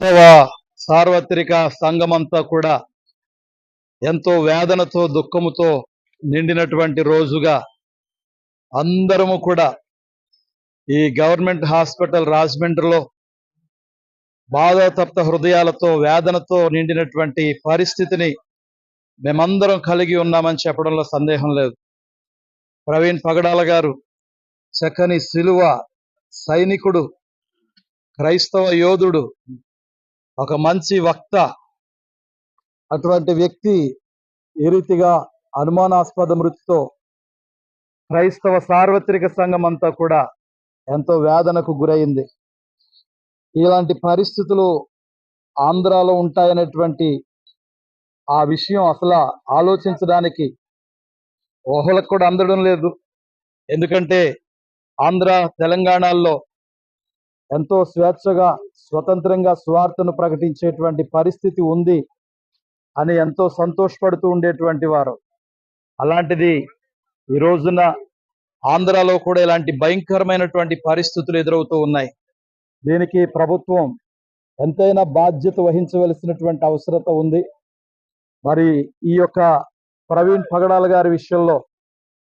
క్రైస్తవ సార్వత్రిక సంఘమంతా కూడా ఎంతో వేదనతో దుఃఖముతో నిండినటువంటి రోజుగా అందరము కూడా ఈ గవర్నమెంట్ హాస్పిటల్ రాజమండ్రిలో బాధాతప్త హృదయాలతో వేదనతో నిండినటువంటి పరిస్థితిని మేమందరం కలిగి ఉన్నామని చెప్పడంలో సందేహం లేదు. ప్రవీణ్ పగడాల గారు చక్కని శిలువ సైనికుడు క్రైస్తవ యోధుడు ఒక మంచి వక్త అటువంటి వ్యక్తి ఈ రీతిగా అనుమానాస్పద మృతితో క్రైస్తవ సార్వత్రిక సంఘం అంతా కూడా ఎంతో వేదనకు గురైంది. ఇలాంటి పరిస్థితులు ఆంధ్రాలో ఉంటాయనేటువంటి ఆ విషయం అసలు ఆలోచించడానికి ఊహలకు కూడా అందడం లేదు. ఎందుకంటే ఆంధ్ర తెలంగాణలో ఎంతో స్వేచ్ఛగా స్వతంత్రంగా స్వార్థను ప్రకటించేటువంటి పరిస్థితి ఉంది అని ఎంతో సంతోషపడుతూ ఉండేటువంటి వారు. అలాంటిది ఈ రోజున ఆంధ్రాలో కూడా ఇలాంటి భయంకరమైనటువంటి పరిస్థితులు ఎదురవుతూ ఉన్నాయి. దీనికి ప్రభుత్వం ఎంతైనా బాధ్యత వహించవలసినటువంటి అవసరత ఉంది. మరి ఈ యొక్క ప్రవీణ్ పగడాల గారి విషయంలో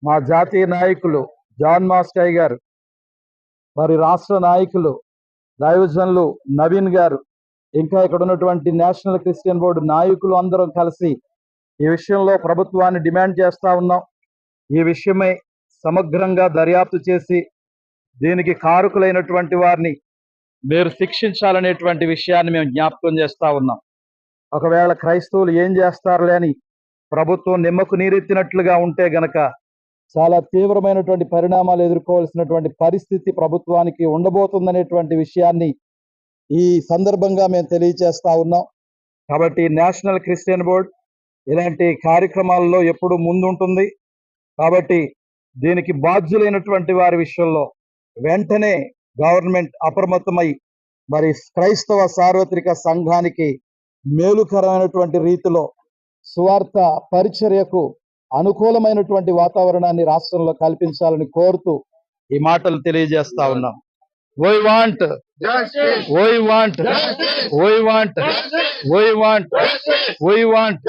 మా జాతీయ నాయకులు జాన్ మాస్కాయ్ గారు మరి రాష్ట్ర నాయకులు దైవజనులు నవీన్ గారు ఇంకా ఇక్కడ ఉన్నటువంటి నేషనల్ క్రిస్టియన్ బోర్డు నాయకులు అందరం కలిసి ఈ విషయంలో ప్రభుత్వాన్ని డిమాండ్ చేస్తా ఉన్నాం. ఈ విషయమై సమగ్రంగా దర్యాప్తు చేసి దీనికి కారకులైనటువంటి వారిని మీరు శిక్షించాలనేటువంటి విషయాన్ని మేము జ్ఞాపకం చేస్తా ఉన్నాం. ఒకవేళ క్రైస్తవులు ఏం చేస్తారులే అని ప్రభుత్వం నిమ్మకు నీరెత్తినట్లుగా ఉంటే గనక చాలా తీవ్రమైనటువంటి పరిణామాలు ఎదుర్కోవాల్సినటువంటి పరిస్థితి ప్రభుత్వానికి ఉండబోతుందనేటువంటి విషయాన్ని ఈ సందర్భంగా మేము తెలియజేస్తా ఉన్నాం. కాబట్టి నేషనల్ క్రిస్టియన్ బోర్డ్ ఇలాంటి కార్యక్రమాల్లో ఎప్పుడు ముందుంటుంది. కాబట్టి దీనికి బాధ్యులైనటువంటి వారి విషయంలో వెంటనే గవర్నమెంట్ అప్రమత్తమై మరి క్రైస్తవ సార్వత్రిక సంఘానికి మేలుకరమైనటువంటి రీతిలో స్వార్థ పరిచర్యకు అనుకూలమైనటువంటి వాతావరణాన్ని రాష్ట్రంలో కల్పించాలని కోరుతూ ఈ మాటలు తెలియజేస్తా ఉన్నాం. Why want why want why want why want why want